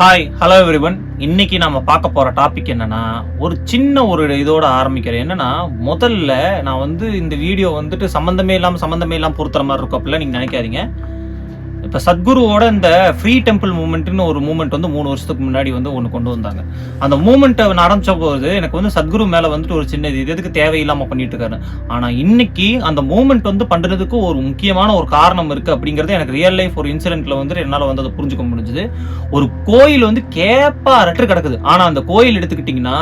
Hi hello everyone இன்னைக்கு நம்ம பார்க்க போற டாபிக் என்னன்னா ஒரு சின்ன ஒரு இதோட ஆரம்பிக்கிறேன். என்னன்னா முதல்ல நான் வந்து இந்த வீடியோ வந்துட்டு சம்மந்தமே இல்லாமல் சம்மந்தமே இல்லாமல் பொறுத்துற மாதிரி இருக்கும் அப்படிலாம் நீங்க நினைக்காதீங்க. இப்போ சத்குருவோட இந்த ஃப்ரீ டெம்பிள் மூமெண்ட்னு ஒரு மூமெண்ட் வந்து மூணு வருஷத்துக்கு முன்னாடி வந்து ஒன்று கொண்டு வந்தாங்க. அந்த மூமெண்ட்டை ஆரம்பிச்ச போது எனக்கு வந்து சத்குரு மேலே வந்துட்டு ஒரு சின்ன இது எதுக்கு தேவையில்லாமல் பண்ணிட்டு இருக்காரு. ஆனால் இன்னைக்கு அந்த மூமெண்ட் வந்து பண்ணுறதுக்கு ஒரு முக்கியமான ஒரு காரணம் இருக்குது அப்படிங்கிறது எனக்கு ரியல் லைஃப் ஒரு இன்சிடென்ட்ல வந்து என்னால் வந்து அதை புரிஞ்சுக்க முடிஞ்சுது. ஒரு கோயில் வந்து கேப்பா அரட்டு கிடக்குது. ஆனால் அந்த கோயில் எடுத்துக்கிட்டிங்கன்னா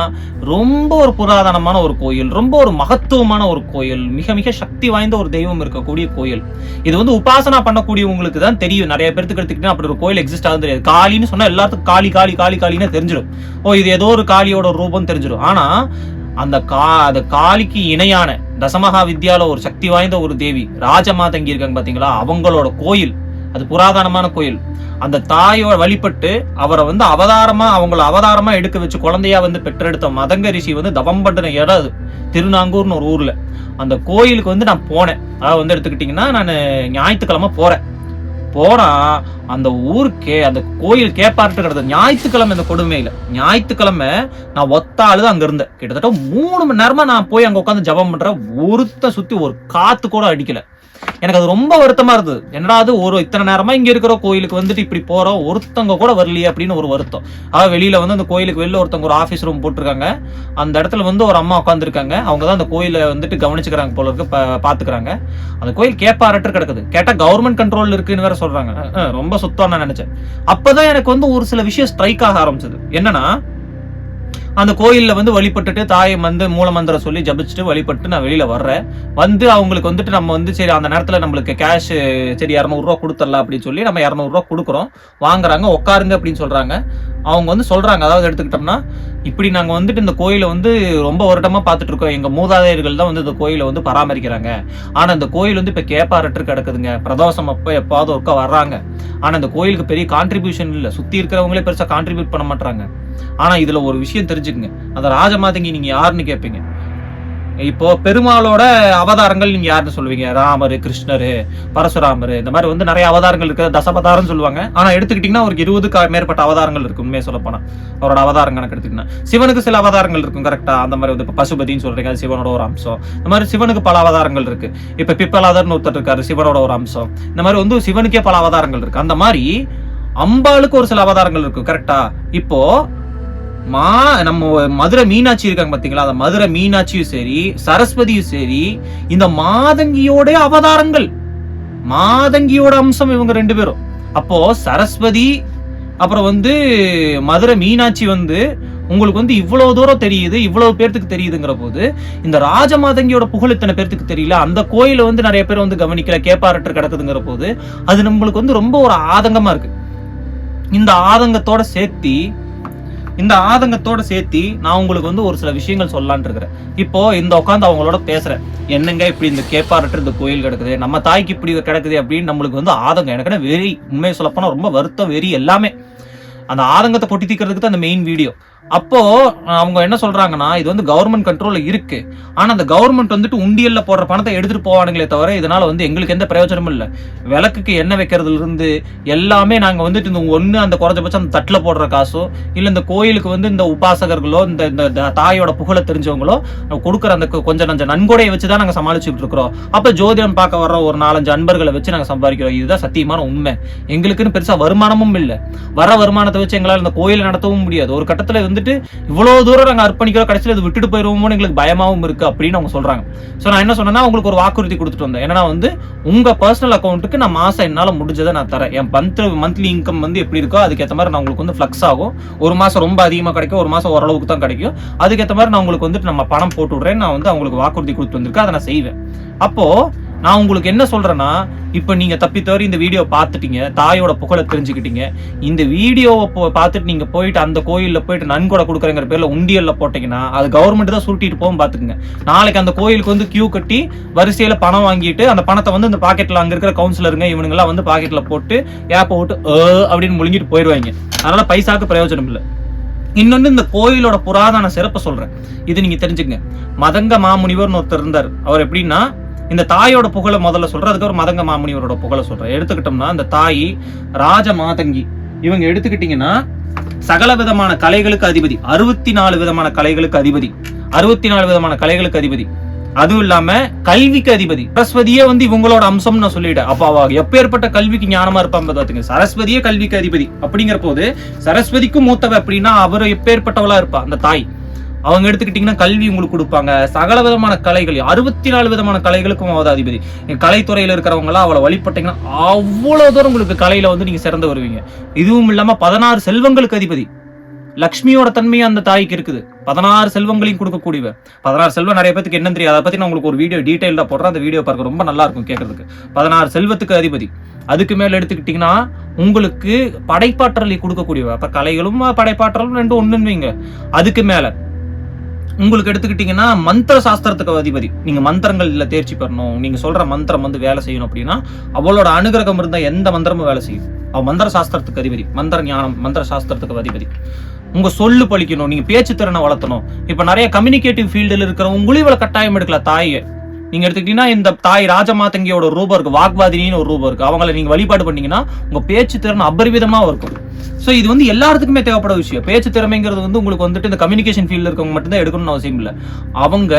ரொம்ப ஒரு புராதனமான ஒரு கோயில் ரொம்ப ஒரு மகத்துவமான ஒரு கோயில் மிக மிக சக்தி வாய்ந்த ஒரு தெய்வம் இருக்கக்கூடிய கோயில். இது வந்து உபாசனா பண்ணக்கூடியவங்களுக்கு தான் தெரியும். நிறைய பேருக்கு எடுத்துக்கிட்டா அப்படி ஒரு கோயில் எக்ஸிஸ்ட் ஆகுது தெரியாது. காளின்னு சொன்னா எல்லாத்துக்கும் காளி காளி காளி காளின்னு தெரிஞ்சிடும். ஓ இது ஏதோ ஒரு காளியோட ரூபம் தெரிஞ்சிடும். ஆனா அந்த கா அந்த காளிக்கு இணையான தசமகா வித்யால ஒரு சக்தி வாய்ந்த ஒரு தேவி ராஜமா தங்கி இருக்காங்க பாத்தீங்களா? அவங்களோட கோயில் அது புராதனமான கோயில். அந்த தாயோட வழிபட்டு அவரை வந்து அவதாரமா அவங்கள அவதாரமா எடுக்க வச்சு குழந்தையா வந்து பெற்றெடுத்த மதங்க ரிஷி வந்து தவம் பண்ற இடம் அது. திருநாங்கூர்னு ஒரு ஊர்ல. அந்த கோயிலுக்கு வந்து நான் போனேன். அதாவது வந்து எடுத்துக்கிட்டிங்கன்னா நான் ஞாயிற்றுக்கிழமை போறேன். போனா அந்த ஊருக்கே அந்த கோயில் கேப்பார்ட்டு கிடந்தது ஞாயிற்றுக்கிழமை இந்த கொடுமையில. ஞாயிற்றுக்கிழமை நான் ஒத்தாளு தான் அங்க இருந்தேன் கிட்டத்தட்ட மூணு மணி நேரமா நான் போய் அங்க உட்காந்து ஜபம் பண்றேன். ஒருத்த சுத்தி ஒரு காத்து கூட அடிக்கல. எனக்கு அது ரொம்ப வருத்தமா இருந்தது. என்னடா அது ஒரு இத்தனை நேரமா இங்க இருக்கிற கோயிலுக்கு வந்துட்டு இப்படி போறோம் ஒருத்தவங்க கூட வரலையே அப்படின்னு ஒரு வருத்தம். அதாவது வெளியில வந்து அந்த கோயிலுக்கு வெளில ஒருத்தவங்க ஒரு ஆபீஸ் ரூம் போட்டிருக்காங்க. அந்த இடத்துல வந்து ஒரு அம்மா உட்காந்துருக்காங்க அவங்க தான் அந்த கோயிலை வந்துட்டு கவனிச்சுக்கிறாங்க போல இருக்கு பாத்துக்கிறாங்க. அந்த கோயில் கேப்பாரட்டு கிடக்குது. கேட்டா கவர்மெண்ட் கண்ட்ரோல் இருக்குன்னு வேற சொல்றாங்க. ரொம்ப சுத்தம் நான் நினைச்சேன். அப்பதான் எனக்கு வந்து ஒரு சில விஷயம் ஸ்ட்ரைக் ஆக ஆரம்பிச்சது. என்னன்னா அந்த கோயிலில் வந்து வழிபட்டுட்டு தாயை வந்து மூலமந்திரம் சொல்லி ஜபிச்சுட்டு வழிபட்டு நான் வெளியில் வர்றேன். வந்து அவங்களுக்கு வந்துட்டு நம்ம வந்து சரி அந்த நேரத்தில் நம்மளுக்கு கேஷ் சரி இரநூறுவா கொடுத்துடலாம் அப்படின்னு சொல்லி நம்ம இரநூறுவா கொடுக்குறோம். வாங்குறாங்க உட்காருங்க அப்படின்னு சொல்கிறாங்க அவங்க வந்து சொல்கிறாங்க அதாவது எடுத்துக்கிட்டோம்னா இப்படி நாங்கள் வந்துட்டு இந்த கோயிலை வந்து ரொம்ப வருடமாக பார்த்துட்டு இருக்கோம். எங்கள் மூதாதையர்கள் தான் வந்து இந்த கோயிலை வந்து பராமரிக்கிறாங்க. ஆனால் இந்த கோயில் வந்து இப்போ கேப்பாரட்டு கிடக்குதுங்க. பிரதோஷம் அப்போ எப்பாவது ஒருக்கா வர்றாங்க. ஆனால் இந்த கோயிலுக்கு பெரிய கான்ட்ரிபியூஷன் இல்லை. சுற்றி இருக்கிறவங்களே பெருசாக கான்ட்ரிபியூட் பண்ண மாட்டாங்க ஆனால் இதில் ஒரு விஷயம் தெரிஞ்சு தெரிஞ்சுக்குங்க அந்த ராஜமாதங்கி நீங்க யாருன்னு கேட்பீங்க இப்போ பெருமாளோட அவதாரங்கள் நீங்க யாருன்னு சொல்லுவீங்க? ராமர் கிருஷ்ணர் பரசுராமர் இந்த மாதிரி வந்து நிறைய அவதாரங்கள் இருக்கு தசபதாரம் சொல்லுவாங்க. ஆனா எடுத்துக்கிட்டீங்கன்னா ஒரு இருபதுக்கு மேற்பட்ட அவதாரங்கள் இருக்கு. உண்மையை சொல்ல போனா. அவரோட அவதாரம் கணக்கு எடுத்துக்கிட்டீங்கன்னா. சிவனுக்கு சில அவதாரங்கள் இருக்கும் கரெக்டா அந்த மாதிரி வந்து இப்போ பசுபதின்னு சொல்றீங்க. அது சிவனோட ஒரு அம்சம். இந்த மாதிரி சிவனுக்கு பல அவதாரங்கள் இருக்கு. இப்ப பிப்பலாதர்னு ஒருத்தர் இருக்காரு சிவனோட ஒரு அம்சம். இந்த மாதிரி வந்து சிவனுக்கே பல அவதாரங்கள் இருக்கு. அந்த மாதிரி அம்பாளுக்கு ஒரு சில அவதாரங்கள் இருக்கு கரெக்டா இப்போ மா நம்ம மதுரை மீனாட்சி இருக்காங்க பாத்தீங்களா? அந்த மதுரை மீனாட்சியும் சரி சரஸ்வதியும் சரி இந்த மாதங்கியோட அவதாரங்கள் மாதங்கியோட அம்சம் இவங்க ரெண்டு பேரும். அப்போ சரஸ்வதி அப்புறம் வந்து மதுரை மீனாட்சி வந்து உங்களுக்கு வந்து இவ்வளவு தூரம் தெரியுது இவ்வளவு பேர்த்துக்கு தெரியுதுங்கிற போது இந்த ராஜமாதங்கியோட புகழ் இத்தனை பேர்த்துக்கு தெரியல? அந்த கோயில வந்து நிறைய பேர் வந்து கவனிக்கல கேப்பாரட்டர் கிடக்குதுங்கிற போது அது நம்மளுக்கு வந்து ரொம்ப ஒரு ஆதங்கமா இருக்கு. இந்த ஆதங்கத்தோட சேர்த்தி இந்த ஆதங்கத்தோட சேர்த்தி நான் உங்களுக்கு வந்து ஒரு சில விஷயங்கள் சொல்லலாம்னு இருக்கிறேன். இப்போ இந்த உட்காந்து அவங்களோட பேசுறேன். என்னங்க இப்படி இந்த கேப்பாரட்டு இந்த கோயில் கிடக்குது? நம்ம தாய்க்கு இப்படி கிடக்குது அப்படின்னு நம்மளுக்கு வந்து ஆதங்கம். எனக்கு வெறி உண்மையை சொல்லப்போனா ரொம்ப வருத்தம் வெறி எல்லாமே. அந்த ஆதங்கத்தை பொட்டி தீக்கிறதுக்கு தான் அந்த மெயின் வீடியோ அப்போ அவங்க என்ன சொல்றாங்கன்னா இது வந்து கவர்மெண்ட் கண்ட்ரோல்ல இருக்கு. ஆனா அந்த கவர்மெண்ட் வந்துட்டு உண்டியல்ல போடுற பணத்தை எடுத்துட்டு போவானுங்களே தவிர இதனால வந்து எங்களுக்கு எந்த பிரயோஜனமும் இல்லை. விளக்குக்கு எண்ணெய் வைக்கிறதுல இருந்து எல்லாமே நாங்க வந்துட்டு இந்த ஒண்ணு அந்த குறைஞ்சபட்சம் அந்த தட்டுல போடுற காசோ இல்ல இந்த கோயிலுக்கு வந்து இந்த உபாசகர்களோ இந்த இந்த தாயோட புகழ தெரிஞ்சவங்களோ கொடுக்குற அந்த கொஞ்சம் நஞ்ச நன்கொடையை வச்சு தான் நாங்க சமாளிச்சுட்டு இருக்கிறோம். அப்ப ஜோதிடம் பார்க்க வர்ற ஒரு நாலஞ்சு அன்பர்களை வச்சு நாங்க சம்பாதிக்கிறோம். இதுதான் சத்தியமான உண்மை. எங்களுக்குன்னு பெருசா வருமானமும் இல்லை. வர வருமானத்தை வச்சு எங்களால் இந்த கோயிலை நடத்தவும் முடியாது. ஒரு கட்டத்துல வந்துட்டு இவ்வளவு தூரம் நாங்க அர்ப்பணிக்கிறோம் கடைசியில் இது விட்டுட்டு போயிடுவோமோ எங்களுக்கு பயமாவும் இருக்கு அப்படின்னு அவங்க சொல்றாங்க. சோ நான் என்ன சொன்னேன்னா உங்களுக்கு ஒரு வாக்குறுதி கொடுத்துட்டு வந்தேன். ஏன்னா வந்து உங்க பர்சனல் அக்கௌண்ட்டுக்கு நான் மாசம் என்னால முடிஞ்சதை நான் தரேன். என் மந்த் மந்த்லி இன்கம் வந்து எப்படி இருக்கோ அதுக்கேற்ற மாதிரி நான் உங்களுக்கு வந்து ஃபிளக்ஸ் ஆகும். ஒரு மாசம் ரொம்ப அதிகமா கிடைக்கும் ஒரு மாசம் ஓரளவுக்கு தான் கிடைக்கும். அதுக்கேற்ற மாதிரி நான் உங்களுக்கு வந்துட்டு நம்ம பணம் போட்டு விடுறேன். நான் வந்து அவங்களுக்கு வாக்குறுதி கொடுத்து வந்திருக்கேன். அதை நான் செய்வேன். அப்போ நான் உங்களுக்கு என்ன சொல்றேன்னா இப்போ நீங்க தப்பி தவறி இந்த வீடியோ பார்த்துட்டீங்க தாயோட புகழை தெரிஞ்சுக்கிட்டீங்க. இந்த வீடியோவை போ- பார்த்துட்டு நீங்க போயிட்டு அந்த கோயிலில் போயிட்டு நன்கொடை கொடுக்குறங்கிற பேர்ல உண்டியல்ல போட்டீங்கன்னா அது கவர்மெண்ட் தான் சுருட்டிட்டு போகும் பார்த்துக்குங்க. நாளைக்கு அந்த கோயிலுக்கு வந்து கியூ கட்டி வரிசையில பணம் வாங்கிட்டு அந்த பணத்தை வந்து இந்த பாக்கெட்ல அங்க இருக்கிற கவுன்சிலருங்க இவனுங்க எல்லாம் வந்து பாக்கெட்ல போட்டு ஏப்ப விட்டு அப்படின்னு முழுங்கிட்டு போயிடுவாங்க அதனால பைசாக்கு பிரயோஜனம் இல்லை. இன்னொன்று இந்த கோயிலோட புராதன சிறப்பை சொல்கிறேன் இது நீங்கள் தெரிஞ்சுங்க மதங்க மாமுனிவர்னு ஒருத்தர் இருந்தார். அவர் எப்படின்னா இந்த தாயோட புகழை முதல்ல சொல்றேன். அதுக்கப்புறம் மதங்க மாமுனிவரோட புகழை சொல்கிறேன் எடுத்துக்கிட்டோம்னா இந்த தாய் ராஜ மாதங்கி. இவங்க எடுத்துக்கிட்டீங்கன்னா சகல விதமான கலைகளுக்கு அதிபதி. அறுபத்தி நாலு விதமான கலைகளுக்கு அதிபதி. அறுபத்தி நாலு விதமான கலைகளுக்கு அதிபதி. அதுவும் இல்லாம கல்விக்கு அதிபதி. சரஸ்வதியே வந்து இவங்களோட அம்சம் நான் சொல்லிட்டேன். அப்ப அவ எப்பேற்பட்ட கல்விக்கு ஞானமா இருப்பாங்க பாத்துங்க சரஸ்வதியே கல்விக்கு அதிபதி. அப்படிங்கிற போது சரஸ்வதிக்கும் மூத்தவ அப்படின்னா அவர் எப்பேற்பட்டவளா இருப்பா அந்த தாய். அவங்க எடுத்துக்கிட்டீங்கன்னா கல்வி உங்களுக்கு கொடுப்பாங்க. சகல விதமான கலைகள் அறுபத்தி நாலு விதமான கலைகளுக்கும் அவதாதிபதி. அதிபதி கலைத்துறையில இருக்கிறவங்களா அவளை வழிபட்டீங்கன்னா அவ்வளவு தூரம் உங்களுக்கு கலையில வந்து நீங்க சிறந்து வருவீங்க. இதுவும் இல்லாம பதினாறு செல்வங்களுக்கு அதிபதி. லக்ஷ்மியோட தன்மை அந்த தாய்க்கு இருக்குது. பதினாறு செல்வங்களையும் கொடுக்கக்கூடியவ. பதினாறு செல்வம் நிறைய பேருக்கு என்ன தெரியும் அதை பத்தி நான் உங்களுக்கு ஒரு வீடியோ டீடைல்டா போடுறேன். அந்த வீடியோ பார்க்க ரொம்ப நல்லா இருக்கும் கேட்கறதுக்கு பதினாறு செல்வத்துக்கு அதிபதி. அதுக்கு மேல எடுத்துக்கிட்டீங்கன்னா உங்களுக்கு படைப்பாற்றலை கொடுக்கக்கூடியவ. அப்ப கலைகளும் படைப்பாற்றலும் ரெண்டும் ஒண்ணுன்னு வைங்க. அதுக்கு மேலே உங்களுக்கு எடுத்துக்கிட்டீங்கன்னா மந்திர சாஸ்திரத்துக்கு அதிபதி. நீங்க மந்திரங்கள்ல தேர்ச்சி பெறணும். நீங்க சொல்ற மந்திரம் வந்து வேலை செய்யணும் அப்படின்னா அவளோட அனுகிரகம் இருந்தா எந்த மந்திரமும் வேலை செய்யும். அவ மந்திர சாஸ்திரத்துக்கு அதிபதி. மந்திர ஞானம் மந்திர சாஸ்திரத்துக்கு அதிபதி. உங்க சொல்லு பழிக்கணும். நீங்க பேச்சு திறனை வளர்த்தணும். இப்ப நிறைய கம்யூனிகேட்டிவ் ஃபீல்டில் இருக்கிற உங்களையும் இவ்வளவு கட்டாயம் எடுக்கல தாயை. நீங்க எடுத்துக்கிட்டீங்கன்னா இந்த தாய் ராஜமாதங்கியோட ரூபம் இருக்கு. வாக்வாதினின்னு ஒரு ரூபம் இருக்கு. அவங்கள நீங்க வழிபாடு பண்ணீங்கன்னா உங்க பேச்சு திறன் அபரிவிதமா இருக்கும். ஸோ இது வந்து எல்லாத்துக்குமே தேவைப்பட விஷயம். பேச்சு திறமைங்கிறது வந்து உங்களுக்கு வந்துட்டு இந்த கம்யூனிகேஷன் ஃபீல்டில் இருக்கவங்க மட்டும்தான் எடுக்கணும்னு அவசியம் இல்லை. அவங்க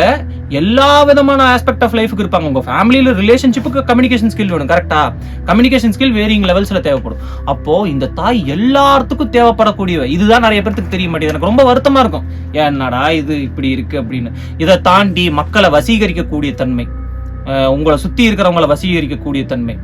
எல்லா விதமான ஆஸ்பெக்ட் ஆஃப் லைஃபுக்கு இருப்பாங்க. உங்கள் ஃபேமிலியில் ரிலேஷன்ஷிப்புக்கு கம்யூனிகேஷன் ஸ்கில் வேணும் கரெக்டா கம்யூனிகேஷன் ஸ்கில் வேரிங் லெவல்ஸில் தேவைப்படும். அப்போ இந்த தாய் எல்லாத்துக்கும் தேவைப்படக்கூடியவை. இதுதான் நிறைய பேருக்கு தெரிய மாட்டேங்குது. எனக்கு ரொம்ப வருத்தமாக இருக்கும். என்னடா இது இப்படி இருக்கு அப்படின்னு. இதை தாண்டி மக்களை வசீகரிக்கக்கூடிய தன்மை. உங்களை சுத்தி இருக்கிறவங்களை வசீகரிக்கக்கூடிய தன்மை.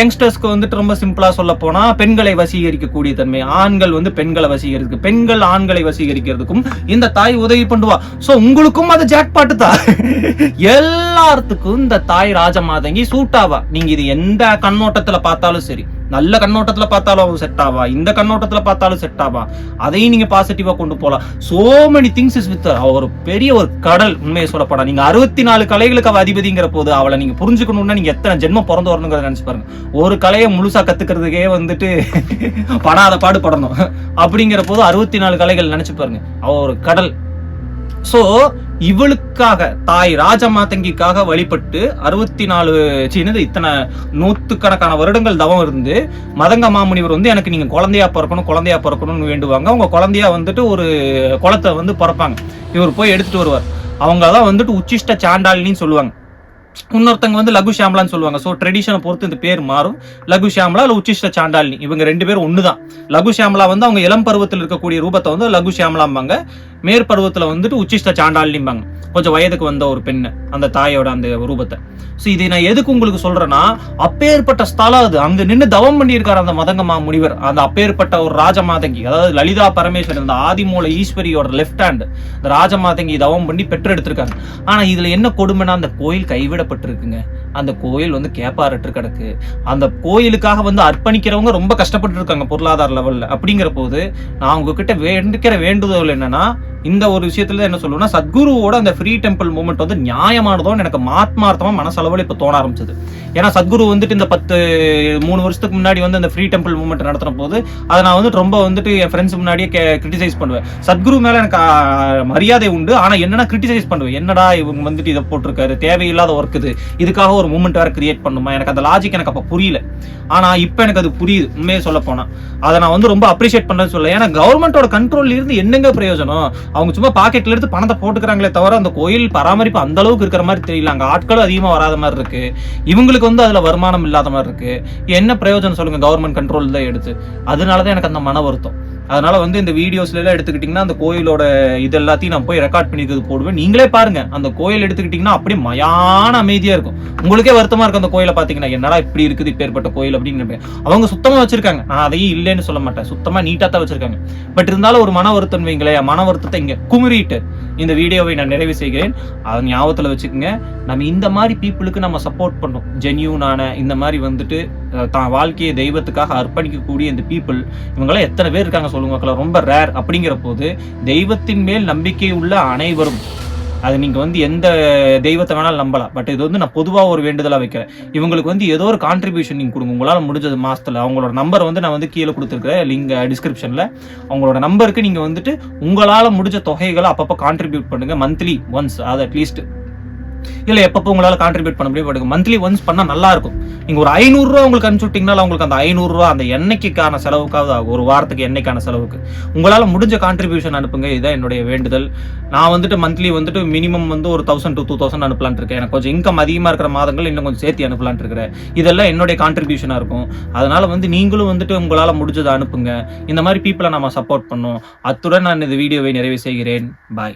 யங்ஸ்டர்ஸ்க்கு வந்துட்டு ரொம்ப சிம்பிளா சொல்ல போனா பெண்களை வசீகரிக்கக்கூடிய தன்மை. ஆண்கள் வந்து பெண்களை வசீகரிக்கு பெண்கள் ஆண்களை வசீகரிக்கிறதுக்கும் இந்த தாய் உதவி பண்ணுவா. சோ உங்களுக்கும் அது ஜாக்பாட்டு தான். எல்லாத்துக்கும் இந்த தாய் ராஜமாதங்கி சூட்டாவா நீங்கள் நீங்க இது எந்த கண்ணோட்டத்துல பார்த்தாலும் சரி. நல்ல கண்ணோட்டத்தில் பார்த்தாலும் செட் ஆவா? இந்த கண்ணோட்டத்தில் பார்த்தாலும் செட் ஆவா? அதையும் நீங்கள் பாசிட்டிவாக கொண்டு போகலாம் so many things is with ஒரு பெரிய ஒரு கடல் உண்மையை சொல்லப்படா நீங்கள் அறுபத்தி நாலு கலைகளுக்கு அவள் அதிபதிங்கிற போது அவளை நீங்கள் புரிஞ்சுக்கணும்னா நீங்கள் எத்தனை ஜென்மம் பிறந்து வரணுங்கிறத நினச்சி பாருங்க. ஒரு கலையை முழுசாக கற்றுக்கிறதுக்கே வந்துட்டு படாத பாடுபடணும். அப்படிங்கிற போது அறுபத்தி நாலு கலைகள் நினச்சி பாருங்க. அவள் ஒரு கடல் சோ இவளுக்காக தாய் ராஜமாதங்கிக்காக வழிபட்டு அறுபத்தி நாலு சின்னது இத்தனை நூத்துக்கணக்கான வருடங்கள் தவம் இருந்து மதங்க மாமுனிவர் வந்து எனக்கு நீங்க குழந்தையா பிறக்கணும் குழந்தையா பிறக்கணும்னு வேண்டுவாங்க. அவங்க குழந்தையா வந்துட்டு ஒரு குளத்தை வந்து பிறப்பாங்க. இவர் போய் எடுத்துட்டு வருவார். அவங்க தான் வந்துட்டு உச்சிஷ்ட சாண்டாளின்னு சொல்லுவாங்க. இன்னொருத்தங்க வந்து லகு ஷாம்லான்னு சொல்லுவாங்க. ஸோ ட்ரெடிஷனை பொறுத்து இந்த பேர் மாறும். லகு ஷாம்லா இல்லை உச்சிஷ்ட சாண்டாலினி இவங்க ரெண்டு பேரும் ஒண்ணுதான். லகு ஷாம்லா வந்து அவங்க இளம் பருவத்தில் இருக்கக்கூடிய ரூபத்தை வந்து லகு ஷாம்லாம்பாங்க மேற்பருவத்தில் வந்துட்டு உச்சிஷ்ட சாண்டாலினிம்பாங்க கொஞ்சம் வயதுக்கு வந்த ஒரு பெண்ணு அந்த தாயோட அந்த ரூபத்தை. ஸோ இதை நான் எதுக்கு உங்களுக்கு சொல்கிறேன்னா அப்பேற்பட்ட ஸ்தலம் அது. அங்கே நின்று தவம் பண்ணியிருக்காரு அந்த மதங்கமா முனிவர். அந்த அப்பேற்பட்ட ஒரு ராஜமாதங்கி அதாவது லலிதா பரமேஸ்வரன் அந்த ஆதிமூல ஈஸ்வரியோட லெஃப்ட் ஹேண்ட் இந்த ராஜமாதங்கி தவம் பண்ணி பெற்றெடுத்திருக்காங்க ஆனால் இதில் என்ன கொடுமைன்னா அந்த கோயில் கைவிட கைவிடப்பட்டிருக்குங்க அந்த கோயில் வந்து கேப்பாரட்டு கிடக்கு அந்த கோயிலுக்காக வந்து அர்ப்பணிக்கிறவங்க ரொம்ப கஷ்டப்பட்டு இருக்காங்க பொருளாதார லெவலில் அப்படிங்கிற போது நான் உங்ககிட்ட வேண்டிக்கிற வேண்டுதல் என்னன்னா இந்த ஒரு விஷயத்துல என்ன சொல்லுவேன்னா சத்குருவோட அந்த ஃப்ரீ டெம்பிள் மூமெண்ட் வந்து நியாயமானதோன்னு எனக்கு மாத்மார்த்தமா மனசளவில் இப்போ தோண ஆரம்பிச்சது. ஏன்னா சத்குரு வந்துட்டு இந்த பத்து மூணு வருஷத்துக்கு முன்னாடி வந்து அந்த ஃப்ரீ டெம்பிள் மூமெண்ட் நடத்துற போது அதை நான் வந்துட்டு ரொம்ப வந்துட்டு என் ஃப்ரெண்ட்ஸ் முன்னாடியே கிரிட்டிசைஸ் பண்ணுவேன். சத்குரு மேல எனக்கு மரியாதை உண்டு. ஆனா என்னன்னா கிரிட்டிசைஸ் பண்ணுவேன்? என்னடா இவங்க வந்துட்டு இதை போட்டிருக்காரு? தேவையில்லாத ஒர்க் இது. இதுக்காக ஒரு மூமெண்ட் வேற கிரியேட் பண்ணுமா? எனக்கு அந்த லாஜிக் எனக்கு அப்ப புரியல. ஆனா இப்ப எனக்கு அது புரியுது. உண்மையை சொல்ல போனா. அதை நான் வந்து ரொம்ப அப்ரிஷியேட் பண்றேன்னு சொல்ல ஏன்னா கவர்மெண்டோட கண்ட்ரோல் இருந்து என்னங்க பிரயோஜனம்? அவங்க சும்மா பாக்கெட்ல எடுத்து பணத்தை போட்டுக்கிறாங்களே தவிர அந்த கோயில் பராமரிப்பு அந்த அளவுக்கு இருக்கிற மாதிரி தெரியல. அங்க ஆட்களும் அதிகமா வராத மாதிரி இருக்கு. இவங்களுக்கு வந்து அதுல வருமானம் இல்லாத மாதிரி இருக்கு. என்ன பிரயோஜனம் சொல்லுங்க கவர்மெண்ட் கண்ட்ரோல் தான் எடுத்து? அதனாலதான் எனக்கு அந்த மன வருத்தம். அதனால வந்து இந்த வீடியோஸ்ல எல்லாம் எடுத்துக்கிட்டீங்கன்னா அந்த கோயிலோட இது எல்லாத்தையும் நான் போய் ரெக்கார்ட் பண்ணிக்கிறது போடுவேன். நீங்களே பாருங்க. அந்த கோயில் எடுத்துக்கிட்டீங்கன்னா அப்படியே மயான அமைதியா இருக்கும். உங்களுக்கே வருத்தமா இருக்கும் அந்த கோயிலை பாத்தீங்கன்னா என்னடா இப்படி இருக்குது இப்பேற்பட்ட கோயில் அப்படின்னு நினைப்பேன். அவங்க சுத்தமா வச்சிருக்காங்க. நான் அதையும் இல்லைன்னு சொல்ல மாட்டேன். சுத்தமா நீட்டா தான் வச்சிருக்காங்க. பட் இருந்தாலும் ஒரு மன வருத்தம் வைங்களேன் மன வருத்தத்தை இங்க குமுறிட்டு இந்த வீடியோவை நான் நிறைவு செய்கிறேன். அதை ஞாபகத்தில் வச்சுக்கோங்க. நம்ம இந்த மாதிரி பீப்புளுக்கு நம்ம சப்போர்ட் பண்ணோம் ஜென்யூனான இந்த மாதிரி வந்துட்டு தான் வாழ்க்கையை தெய்வத்துக்காக அர்ப்பணிக்கக்கூடிய இந்த பீப்புள் இவங்கெல்லாம் எத்தனை பேர் இருக்காங்க சொல்லுங்க மக்களே? ரொம்ப ரேர் அப்படிங்கிற போது தெய்வத்தின் மேல் நம்பிக்கை உள்ள அனைவரும் அது நீங்கள் வந்து எந்த தெய்வத்தை வேணாலும் நம்பலாம். பட் இது வந்து நான் பொதுவாக ஒரு வேண்டுதலாக வைக்கிறேன். இவங்களுக்கு வந்து ஏதோ ஒரு கான்ட்ரிபியூஷன் நீங்கள் கொடுங்க. உங்களால் முடிஞ்சது மாதத்தில் அவங்களோட நம்பர் வந்து நான் வந்து கீழே கொடுத்துருக்கேன் லிங்க் டிஸ்கிரிப்ஷனில் அவங்களோட நம்பருக்கு நீங்கள் வந்துட்டு உங்களால் முடிஞ்ச தொகைகளை அப்பப்போ கான்ட்ரிபியூட் பண்ணுங்கள் மந்த்லி ஒன்ஸ் அது அட்லீஸ்ட் இல்லை எப்பப்போ உங்களால் கான்ட்ரிபியூட் பண்ண முடியும் பட் மந்த்லி ஒன்ஸ் பண்ணால் நல்லா இருக்கும் நீங்கள் ஒரு ஐநூறுரூவா உங்களுக்கு அனுப்பிச்சுட்டிங்கனால உங்களுக்கு அந்த ஐநூறுரூவா அந்த எண்ணெய்க்கான செலவுக்காவது ஆகும். ஒரு வாரத்துக்கு எண்ணெய்க்கான செலவுக்கு. உங்களால் முடிஞ்ச கான்ட்ரிபியூஷன் அனுப்புங்க. இதுதான் என்னுடைய வேண்டுதல். நான் வந்துட்டு மந்த்லி வந்துட்டு மினிமம் வந்து ஒரு தௌசண்ட் டு டூ தௌசண்ட் அனுப்பலான் இருக்கேன். எனக்கு கொஞ்சம் இன்கம் அதிகமாக இருக்கிற மாதங்கள் இன்னும் கொஞ்சம் சேர்த்து அனுப்பலான் இருக்கிறேன். இதெல்லாம் என்னுடைய கான்ட்ரிபியூஷனாக இருக்கும். அதனால் வந்து நீங்களும் வந்துட்டு உங்களால் முடிஞ்சதை அனுப்புங்க. இந்த மாதிரி பீப்புளை நம்ம சப்போர்ட் பண்ணோம். அத்துடன் நான் இந்த வீடியோவை நிறைவு செய்கிறேன். பாய்